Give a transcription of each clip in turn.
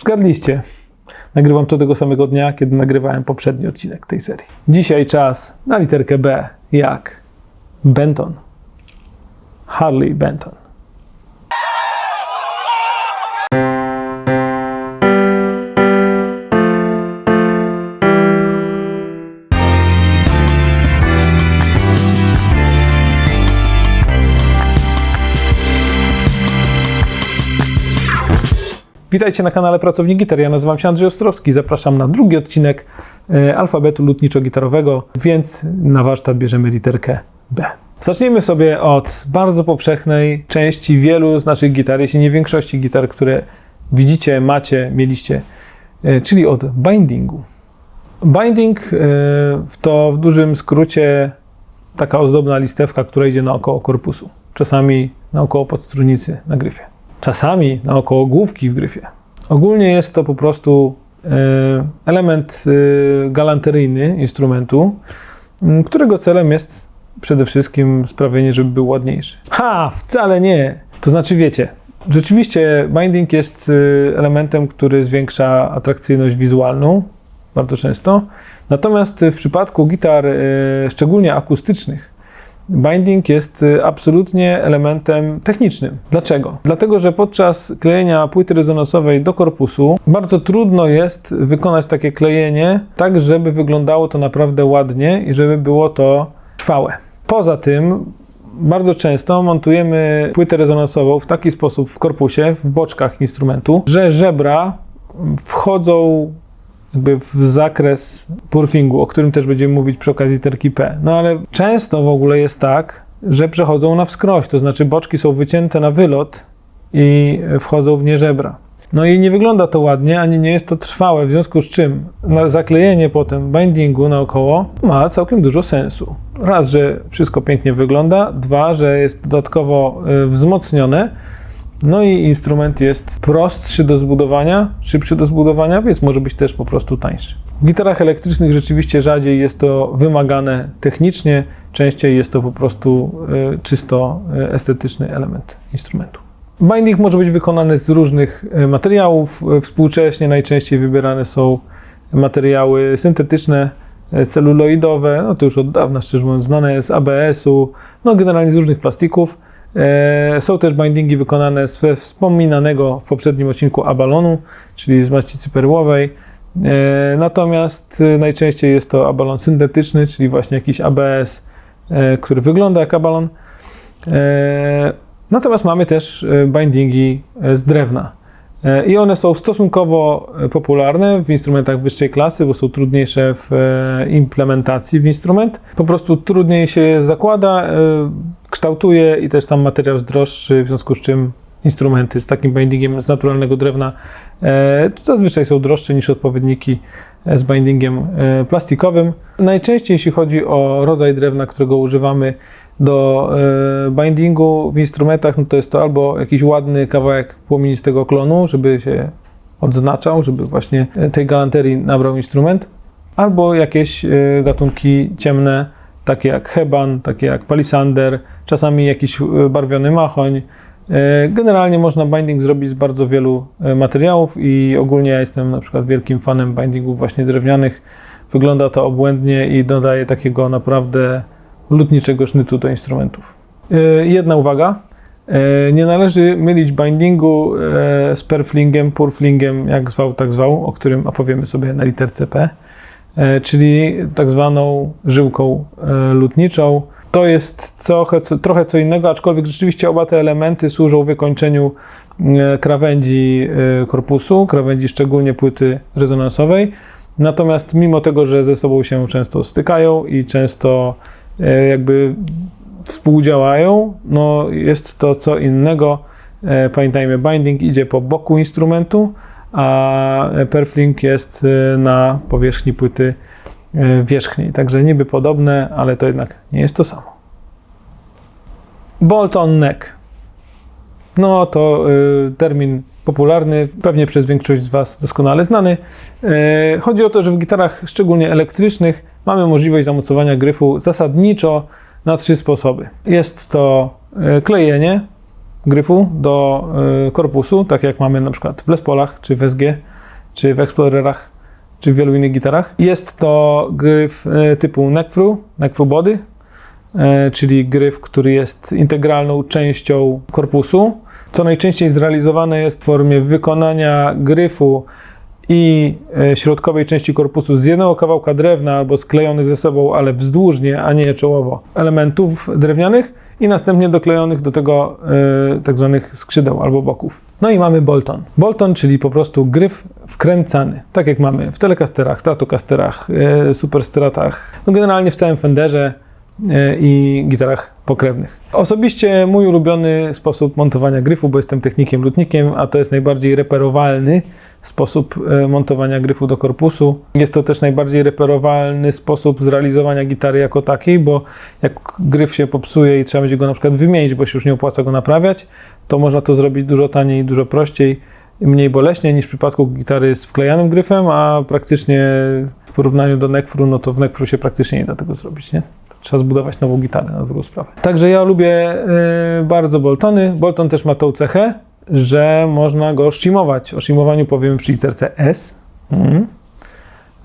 Zgadliście. Nagrywam to tego samego dnia, kiedy nagrywałem poprzedni odcinek tej serii. Dzisiaj czas na literkę B, jak Benton. Harley Benton. Witajcie na kanale Pracownik Gitar. Ja nazywam się Andrzej Ostrowski. Zapraszam na drugi odcinek e, alfabetu lutniczo-gitarowego, więc na warsztat bierzemy literkę B. Zacznijmy sobie od bardzo powszechnej części wielu z naszych gitar, jeśli nie większości gitar, które widzicie, macie, mieliście, e, czyli od bindingu. Binding e, to w dużym skrócie taka ozdobna listewka, która idzie naokoło korpusu, czasami naokoło podstrunicy na gryfie czasami naokoło główki w gryfie. Ogólnie jest to po prostu e, element e, galanteryjny instrumentu, którego celem jest przede wszystkim sprawienie, żeby był ładniejszy. Ha, wcale nie! To znaczy, wiecie, rzeczywiście binding jest e, elementem, który zwiększa atrakcyjność wizualną bardzo często. Natomiast w przypadku gitar, szczególnie akustycznych, Binding jest y, absolutnie elementem technicznym. Dlaczego? Dlatego, że podczas klejenia płyty rezonansowej do korpusu bardzo trudno jest wykonać takie klejenie tak, żeby wyglądało to naprawdę ładnie i żeby było to trwałe. Poza tym bardzo często montujemy płytę rezonansową w taki sposób w korpusie, w boczkach instrumentu, że żebra wchodzą jakby w zakres purfingu, o którym też będziemy mówić przy okazji literki P. No ale często w ogóle jest tak, że przechodzą na wskroś, to znaczy boczki są wycięte na wylot i wchodzą w nie żebra. No i nie wygląda to ładnie, ani nie jest to trwałe, w związku z czym zaklejenie potem bindingu naokoło ma całkiem dużo sensu. Raz, że wszystko pięknie wygląda, dwa, że jest dodatkowo y, wzmocnione, no i instrument jest prostszy do zbudowania, szybszy do zbudowania, więc może być też po prostu tańszy. W gitarach elektrycznych rzeczywiście rzadziej jest to wymagane technicznie, częściej jest to po prostu y, czysto y, estetyczny element instrumentu. Binding może być wykonany z różnych y, materiałów. Współcześnie najczęściej wybierane są materiały syntetyczne, celuloidowe, no to już od dawna, szczerze mówiąc, znane z ABS-u, no generalnie z różnych plastików. E, są też bindingi wykonane z wspominanego w poprzednim odcinku abalonu, czyli z maścicy perłowej. E, natomiast e, najczęściej jest to abalon syntetyczny, czyli właśnie jakiś ABS, który wygląda jak abalon. Natomiast mamy też bindingi z drewna. I one są stosunkowo popularne w instrumentach wyższej klasy, bo są trudniejsze w implementacji w instrument. Po prostu trudniej się zakłada kształtuje i też sam materiał jest droższy, w związku z czym instrumenty z takim bindingiem z naturalnego drewna e, zazwyczaj są droższe niż odpowiedniki e, z bindingiem e, plastikowym. Najczęściej jeśli chodzi o rodzaj drewna, którego używamy do bindingu w instrumentach, no to jest to albo jakiś ładny kawałek płomienistego klonu, żeby się odznaczał, żeby właśnie tej galanterii nabrał instrument, albo jakieś gatunki ciemne, takie jak heban, takie jak palisander, czasami jakiś e, barwiony machoń. E, generalnie można binding zrobić z bardzo wielu e, materiałów i ogólnie ja jestem na przykład wielkim fanem bindingów właśnie drewnianych. Wygląda to obłędnie i dodaje takiego naprawdę lutniczego sznytu do instrumentów. Jedna uwaga, nie należy mylić bindingu z perflingiem, purflingiem, jak zwał, tak zwał, o którym opowiemy sobie na literce P. E, czyli tak zwaną żyłką e, lutniczą. To jest trochę, trochę co innego, aczkolwiek rzeczywiście oba te elementy służą wykończeniu e, krawędzi korpusu, krawędzi szczególnie płyty rezonansowej. Natomiast mimo tego, że ze sobą się często stykają i często jakby współdziałają, no jest to co innego. Pamiętajmy, binding idzie po boku instrumentu, a Perflink jest y, na powierzchni płyty wierzchniej. Także niby podobne, ale to jednak nie jest to samo. Bolt on neck. No to termin popularny, pewnie przez większość z Was doskonale znany. Chodzi o to, że w gitarach, szczególnie elektrycznych, mamy możliwość zamocowania gryfu zasadniczo na trzy sposoby. Jest to klejenie, gryfu do y, korpusu, tak jak mamy na przykład w Les Paulach, czy w SG, czy w Explorerach, czy w wielu innych gitarach. Jest to gryf typu neck through, neck through body, czyli gryf, który jest integralną częścią korpusu, co najczęściej zrealizowane jest w formie wykonania gryfu i e, środkowej części korpusu z jednego kawałka drewna albo sklejonych ze sobą, ale wzdłużnie, a nie czołowo, elementów drewnianych i następnie doklejonych do tego e, tak zwanych skrzydeł albo boków. No i mamy Bolton. Bolton, czyli po prostu gryf wkręcany, tak jak mamy w Telecasterach, Stratocasterach, e, Superstratach, no generalnie w całym Fenderze i gitarach pokrewnych. Osobiście mój ulubiony sposób montowania gryfu, bo jestem technikiem lutnikiem, a to jest najbardziej reperowalny sposób e, montowania gryfu do korpusu. Jest to też najbardziej reperowalny sposób zrealizowania gitary jako takiej, bo jak gryf się popsuje i trzeba będzie go na przykład wymienić, bo się już nie opłaca go naprawiać, to można to zrobić dużo taniej, dużo prościej, mniej boleśnie niż w przypadku gitary z wklejanym gryfem, a praktycznie w porównaniu do neckfru, no to w neckfru się praktycznie nie da tego zrobić, nie? Trzeba zbudować nową gitarę na drugą sprawę. Także ja lubię y, bardzo Boltony. Bolton też ma tą cechę, że można go shimować. O shimowaniu powiemy przy literce S. Mhm.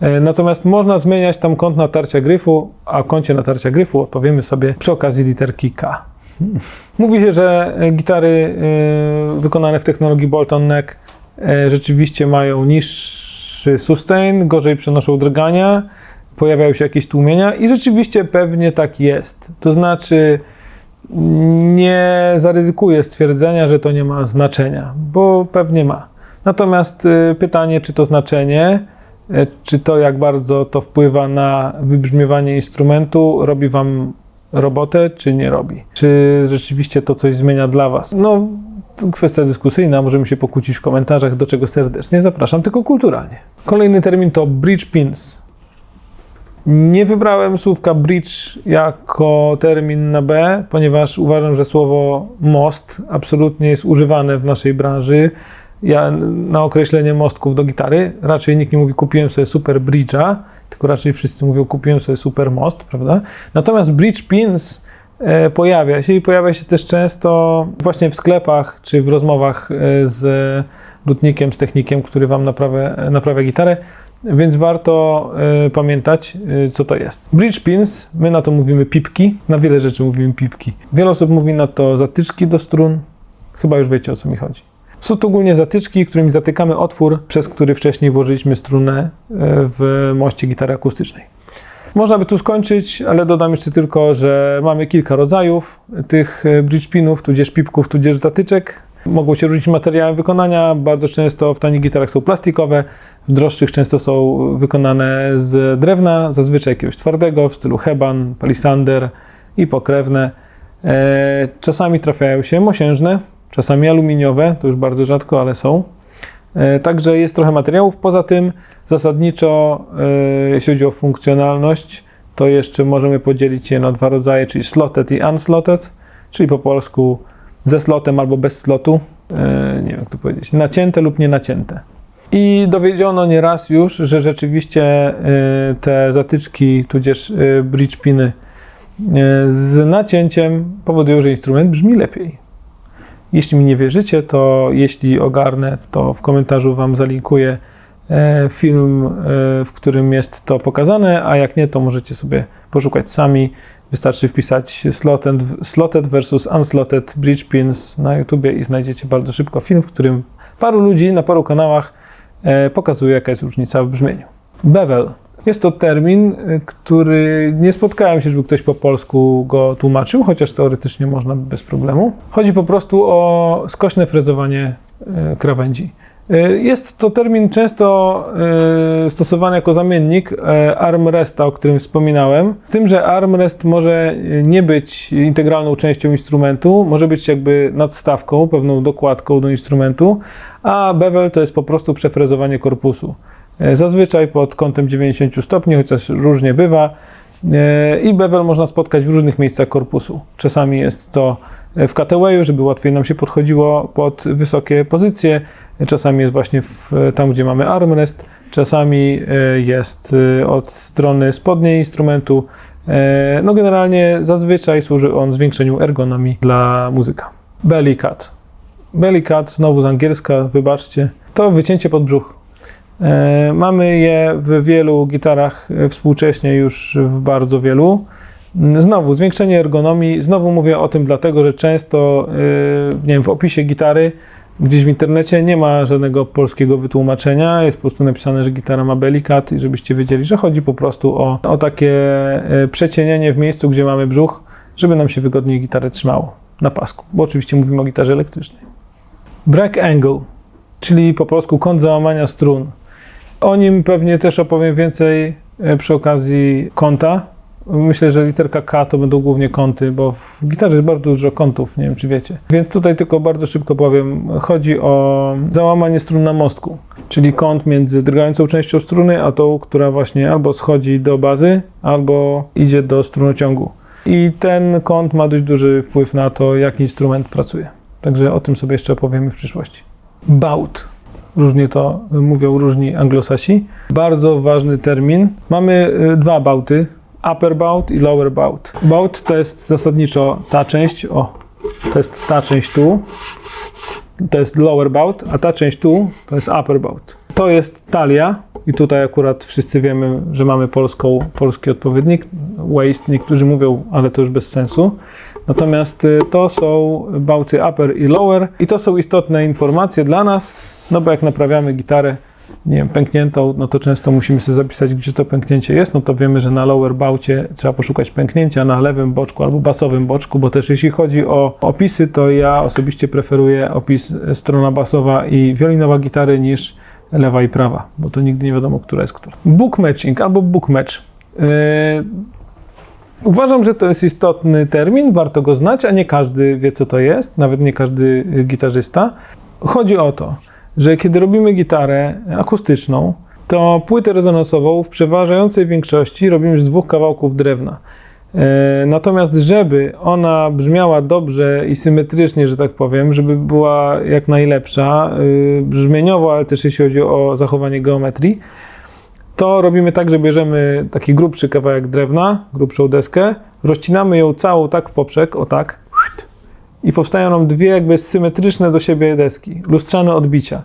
E, Natomiast można zmieniać tam kąt natarcia gryfu, a o kącie natarcia gryfu odpowiemy sobie przy okazji literki K. Mówi się, że e, gitary e, wykonane w technologii Bolton Neck e, rzeczywiście mają niższy sustain, gorzej przenoszą drgania, pojawiają się jakieś tłumienia i rzeczywiście pewnie tak jest. To znaczy nie zaryzykuję stwierdzenia, że to nie ma znaczenia, bo pewnie ma. Natomiast y, pytanie, czy to znaczenie, y, czy to jak bardzo to wpływa na wybrzmiewanie instrumentu, robi Wam robotę, czy nie robi? Czy rzeczywiście to coś zmienia dla Was? No, kwestia dyskusyjna, możemy się pokłócić w komentarzach, do czego serdecznie zapraszam, tylko kulturalnie. Kolejny termin to bridge pins. Nie wybrałem słówka bridge jako termin na B, ponieważ uważam, że słowo most absolutnie jest używane w naszej branży. Ja na określenie mostków do gitary raczej nikt nie mówi kupiłem sobie super bridge'a, tylko raczej wszyscy mówią kupiłem sobie super most, prawda? Natomiast bridge pins e, pojawia się i pojawia się też często właśnie w sklepach czy w rozmowach e, z lutnikiem, z technikiem, który Wam naprawia, naprawia gitarę. Więc warto y, pamiętać, y, co to jest. Bridge pins, my na to mówimy pipki, na wiele rzeczy mówimy pipki. Wiele osób mówi na to zatyczki do strun, chyba już wiecie o co mi chodzi. Są to ogólnie zatyczki, którymi zatykamy otwór, przez który wcześniej włożyliśmy strunę y, w moście gitary akustycznej. Można by tu skończyć, ale dodam jeszcze tylko, że mamy kilka rodzajów tych bridge pinów, tudzież pipków, tudzież zatyczek. Mogą się różnić materiałem wykonania. Bardzo często w tanich gitarach są plastikowe, w droższych często są wykonane z drewna, zazwyczaj jakiegoś twardego, w stylu Heban, Palisander i pokrewne. E, Czasami trafiają się mosiężne, czasami aluminiowe, to już bardzo rzadko, ale są. E, Także jest trochę materiałów. Poza tym zasadniczo, e, jeśli chodzi o funkcjonalność, to jeszcze możemy podzielić je na dwa rodzaje, czyli slotted i unslotted, czyli po polsku ze slotem albo bez slotu, e, nie wiem jak to powiedzieć, nacięte lub nie nacięte. I dowiedziono nieraz już, że rzeczywiście e, te zatyczki, tudzież e, bridge piny z nacięciem powodują, że instrument brzmi lepiej. Jeśli mi nie wierzycie, to jeśli ogarnę, to w komentarzu Wam zalinkuję film, e, w którym jest to pokazane, a jak nie, to możecie sobie poszukać sami. Wystarczy wpisać slotted, slotted versus unslotted bridge pins na YouTubie i znajdziecie bardzo szybko film, w którym paru ludzi na paru kanałach e, pokazuje, jaka jest różnica w brzmieniu. Bevel. Jest to termin, który nie spotkałem się, żeby ktoś po polsku go tłumaczył, chociaż teoretycznie można bez problemu. Chodzi po prostu o skośne frezowanie krawędzi. Y, Jest to termin często y, stosowany jako zamiennik y, armresta, o którym wspominałem. Z tym, że armrest może nie być integralną częścią instrumentu, może być jakby nadstawką, pewną dokładką do instrumentu, a bevel to jest po prostu przefrezowanie korpusu. Zazwyczaj pod kątem 90 stopni, chociaż różnie bywa. I bevel można spotkać w różnych miejscach korpusu. Czasami jest to w cutawayu, żeby łatwiej nam się podchodziło pod wysokie pozycje. Czasami jest właśnie w, tam, gdzie mamy armrest. Czasami e, jest e, od strony spodniej instrumentu. E, No generalnie zazwyczaj służy on zwiększeniu ergonomii dla muzyka. belly cut. Belly cut, znowu z angielska, wybaczcie. To wycięcie pod brzuch. Mamy je w wielu gitarach współcześnie, już w bardzo wielu. Znowu, zwiększenie ergonomii. Znowu mówię o tym dlatego, że często nie wiem, w opisie gitary gdzieś w internecie nie ma żadnego polskiego wytłumaczenia. Jest po prostu napisane, że gitara ma belly cut i żebyście wiedzieli, że chodzi po prostu o, o takie e, przecienienie w miejscu, gdzie mamy brzuch, żeby nam się wygodniej gitarę trzymało na pasku. Bo oczywiście mówimy o gitarze elektrycznej. Break angle, czyli po polsku kąt załamania strun. O nim pewnie też opowiem więcej e, przy okazji kąta. Myślę, że literka K to będą głównie kąty, bo w gitarze jest bardzo dużo kątów, nie wiem czy wiecie. Więc tutaj tylko bardzo szybko powiem. Chodzi o załamanie strun na mostku, czyli kąt między drgającą częścią struny, a tą, która właśnie albo schodzi do bazy, albo idzie do strunociągu. I ten kąt ma dość duży wpływ na to, jak instrument pracuje. Także o tym sobie jeszcze opowiemy w przyszłości. Baut. Różnie to mówią różni anglosasi. Bardzo ważny termin. Mamy y, dwa bauty. Upper bout i lower bout. Bout to jest zasadniczo ta część, o, to jest ta część tu, to jest lower bout, a ta część tu to jest upper bout. To jest talia i tutaj akurat wszyscy wiemy, że mamy polską, polski odpowiednik, waist, niektórzy mówią, ale to już bez sensu. Natomiast y, to są bauty upper i lower i to są istotne informacje dla nas, no bo jak naprawiamy gitarę, nie wiem, pękniętą, no to często musimy sobie zapisać, gdzie to pęknięcie jest, no to wiemy, że na lower baucie trzeba poszukać pęknięcia na lewym boczku albo basowym boczku, bo też jeśli chodzi o opisy, to ja osobiście preferuję opis e, strona basowa i wiolinowa gitary niż lewa i prawa, bo to nigdy nie wiadomo, która jest która. Book matching albo book match. Yy, Uważam, że to jest istotny termin, warto go znać, a nie każdy wie, co to jest, nawet nie każdy y, gitarzysta. Chodzi o to, że kiedy robimy gitarę akustyczną, to płytę rezonansową w przeważającej większości robimy z dwóch kawałków drewna. E, Natomiast, żeby ona brzmiała dobrze i symetrycznie, że tak powiem, żeby była jak najlepsza y, brzmieniowo, ale też jeśli chodzi o zachowanie geometrii, to robimy tak, że bierzemy taki grubszy kawałek drewna, grubszą deskę, rozcinamy ją całą tak w poprzek, o tak, i powstają nam dwie jakby symetryczne do siebie deski, lustrzane odbicia.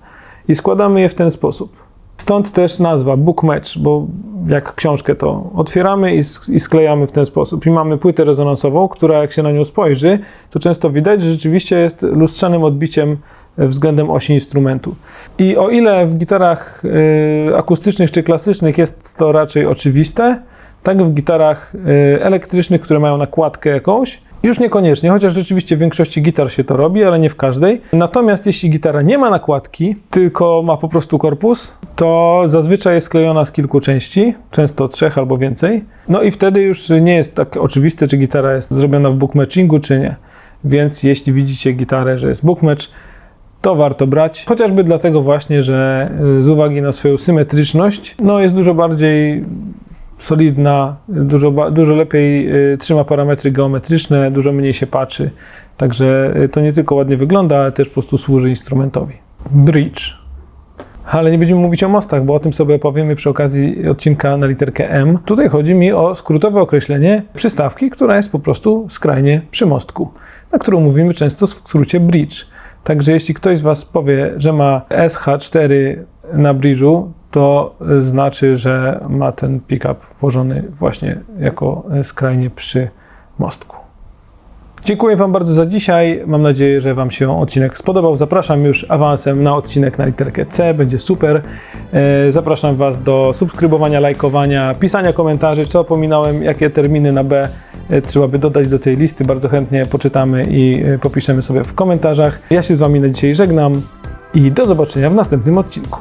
I składamy je w ten sposób. Stąd też nazwa book match, bo jak książkę to otwieramy i, i sklejamy w ten sposób. I mamy płytę rezonansową, która jak się na nią spojrzy, to często widać, że rzeczywiście jest lustrzanym odbiciem względem osi instrumentu. I o ile w gitarach y, akustycznych czy klasycznych jest to raczej oczywiste, tak w gitarach y, elektrycznych, które mają nakładkę jakąś, już niekoniecznie, chociaż rzeczywiście w większości gitar się to robi, ale nie w każdej. Natomiast jeśli gitara nie ma nakładki, tylko ma po prostu korpus, to zazwyczaj jest sklejona z kilku części, często trzech albo więcej. No i wtedy już nie jest tak oczywiste, czy gitara jest zrobiona w bookmatchingu, czy nie. Więc jeśli widzicie gitarę, że jest bookmatch, to warto brać, chociażby dlatego właśnie, że y, z uwagi na swoją symetryczność, no jest dużo bardziej solidna, dużo, dużo lepiej y, trzyma parametry geometryczne, dużo mniej się patrzy. Także y, to nie tylko ładnie wygląda, ale też po prostu służy instrumentowi. Bridge. Ale nie będziemy mówić o mostach, bo o tym sobie opowiemy przy okazji odcinka na literkę M. Tutaj chodzi mi o skrótowe określenie przystawki, która jest po prostu skrajnie przy mostku, na którą mówimy często w skrócie bridge. Także jeśli ktoś z Was powie, że ma SH4 na bridge'u, to znaczy, że ma ten pick-up włożony właśnie jako skrajnie przy mostku. Dziękuję Wam bardzo za dzisiaj. Mam nadzieję, że Wam się odcinek spodobał. Zapraszam już awansem na odcinek na literkę C. Będzie super. E, Zapraszam Was do subskrybowania, lajkowania, pisania komentarzy, co pominąłem, jakie terminy na B e, trzeba by dodać do tej listy. Bardzo chętnie poczytamy i e, popiszemy sobie w komentarzach. Ja się z Wami na dzisiaj żegnam i do zobaczenia w następnym odcinku.